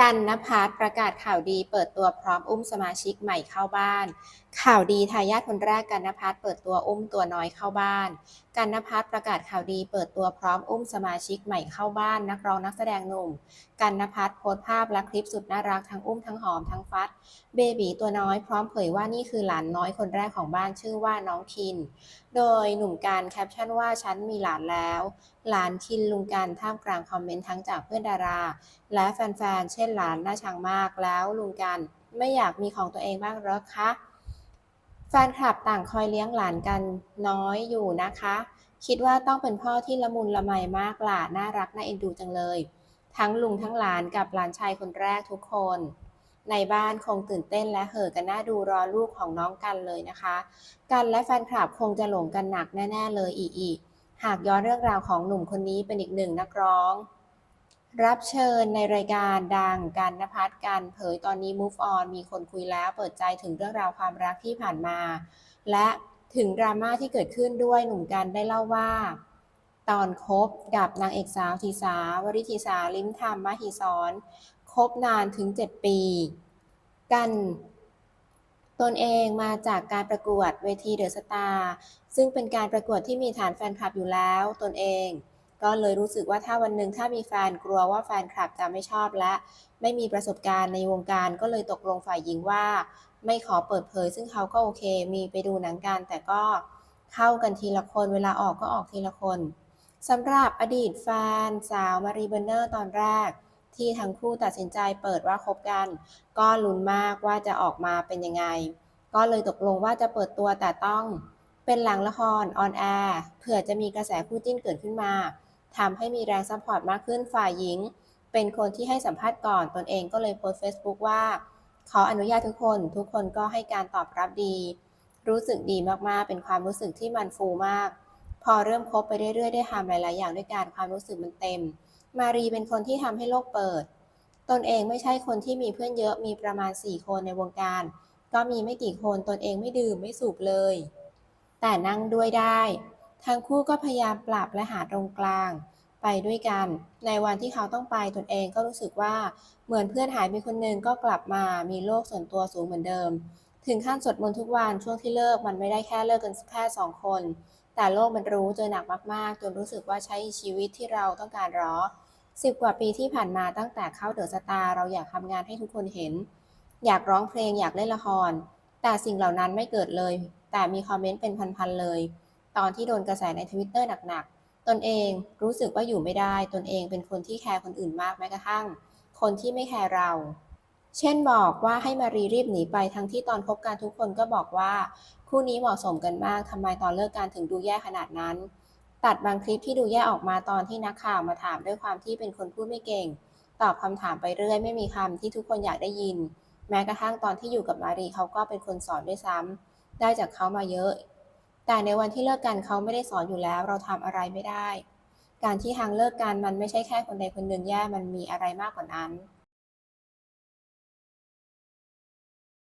กันนภัสประกาศข่าวดีเปิดตัวพร้อมอุ้มสมาชิกใหม่เข้าบ้าน ข่าวดีทายาทคนแรกกันนภัสเปิดตัวอุ้มตัวน้อยเข้าบ้าน กันนภัสประกาศข่าวดีเปิดตัวพร้อมอุ้มสมาชิกใหม่เข้าบ้านนักร้องนักแสดงหนุ่ม กันนภัสโพสต์ภาพและคลิปสุดน่ารักทั้งอุ้มทั้งหอมทั้งฟัด เบบีตัวน้อยพร้อมเผยว่านี่คือหลานน้อยคนแรกของบ้านชื่อว่าน้องคิน โดยหนุ่มการแคปชั่นว่าฉันมีหลานแล้ว หลานคินลุงกันท่ามกลางคอมเมนต์ทั้งจากเพื่อนดารา และแฟนๆเช่นหลานน่าชังมากแล้วลุงกันไม่อยากมีของตัวเองบ้างหรอคะ แฟนคลับต่างคอยเลี้ยงหลานกันน้อยอยู่นะคะ คิดว่าต้องเป็นพ่อที่ละมุนละไมมากหลานน่ารักน่าเอ็นดูจังเลย ทั้งลุงทั้งหลานกับหลานชายคนแรกทุกคน ในบ้านคงตื่นเต้นและเห่อกันน่าดูรอลูกของน้องกันเลยนะคะ กันและแฟนคลับคงจะหลงกันหนักแน่ ๆ เลยอีอีกหากย้อนเรื่องราวของหนุ่มคนนี้เป็นอีกหนึ่งนักร้อง รับเชิญในรายการดังกันนภัสกันเผยตอนนี้ move on มีคนคุยแล้วเปิดใจถึงเรื่องราวความรักที่ผ่านมา และถึงดราม่าที่เกิดขึ้นด้วยหนุ่มกันได้เล่าว่า ตอนคบกับนางเอกสาวทีสาวริธีสาลิมธรรมมหิสรคบนานถึง 7 ปี กันตนเองมาจากการประกวดเวทีเดอะสตาร์ซึ่งเป็นการประกวดที่มีฐานแฟนคลับอยู่แล้วตนเอง ก็เลยรู้สึกว่าถ้าวันหนึ่งถ้ามีแฟนกลัวว่าแฟนคลับจะไม่ชอบและ ไม่มีประสบการณ์ในวงการก็เลยตกลงฝ่ายหญิงว่า ไม่ขอเปิดเผย ซึ่งเขาก็โอเค มีไปดูหนังกันแต่ก็เข้ากันทีละคนเวลาออกก็ออกทีละคนสำหรับอดีตแฟนสาวมารีเบอร์เนอร์ตอนแรก ที่ทั้งคู่ตัดสินใจเปิดว่าคบกัน ก็ลุ้นมากว่าจะออกมาเป็นยังไง ก็เลยตกลงว่าจะเปิดตัวแต่ต้องเป็นหลังละครออนแอร์เผื่อจะมีกระแสคู่จิ้นเกิดขึ้นมา ทำให้มีแรงซัพพอร์ตมากขึ้นฝ่ายหญิง เป็นคนที่ให้สัมภาษณ์ก่อนตนเองก็เลยโพสต์ Facebook ว่าขออนุญาตทุกคนทุกคนก็ให้การตอบรับดี รู้สึกดีมากๆ เป็นความรู้สึกที่มันฟูมาก พอเริ่มคบไปเรื่อยๆ ได้ทำหลายๆ อย่างด้วยกันความรู้สึกมันเต็ม มารีเป็นคนที่ทำให้โลกเปิด ตนเองไม่ใช่คนที่มีเพื่อนเยอะมีประมาณ 4 คนในวงการ ก็มีไม่กี่คนตนเองไม่ดื่มไม่สูบเลย แต่นั่งด้วยได้ ทั้งคู่ก็พยายามปรับและหาตรงกลางไปด้วยกัน ในวันที่เขาต้องไปตนเองก็รู้สึกว่าเหมือนเพื่อนหายไปคนหนึ่งก็กลับมามีโลกส่วนตัวสูงเหมือนเดิม ถึงขั้นสวดมนต์ทุกวันช่วงที่เลิกมันไม่ได้แค่เลิกกันแค่สองคน แต่โลกมันรู้เจอหนักมากๆ จนรู้สึกว่าใช้ชีวิตที่เราต้องการรอสิบกว่าปีที่ผ่านมาตั้งแต่เข้าเดอะสตาร์เราอยากทำงานให้ทุกคนเห็น อยากร้องเพลงอยากเล่นละคร แต่สิ่งเหล่านั้นไม่เกิดเลย แต่มีคอมเมนต์เป็นพันๆเลย ตอนที่โดนกระแสในทวิตเตอร์หนักๆ ตนเองรู้สึกว่าอยู่ไม่ได้ ตนเองเป็นคนที่แคร์คนอื่นมากแม้กระทั่ง คนที่ไม่แคร์เรา เช่นบอกว่าให้มารีรีบหนีไปทั้งที่ตอนคบกันทุกคนก็บอกว่า คู่นี้เหมาะสมกันมากทำไมตอนเลิกกันถึงดูแย่ขนาดนั้น ตัดบางคลิปที่ดูแย่ออกมาตอนที่นักข่าวมาถามด้วยความที่เป็นคนพูดไม่เก่ง ตอบคำถามไปเรื่อยไม่มีคำที่ทุกคนอยากได้ยิน แม้กระทั่งตอนที่อยู่กับมารีเขาก็เป็นคนสอนด้วยซ้ำได้จากเขามาเยอะ แต่ในวันที่เลิกกันเขาไม่ได้สอนอยู่แล้ว เราทำอะไรไม่ได้ การที่ทางเลิกกันมันไม่ใช่แค่คนใดคนหนึ่งแย่มันมีอะไรมากกว่านั้น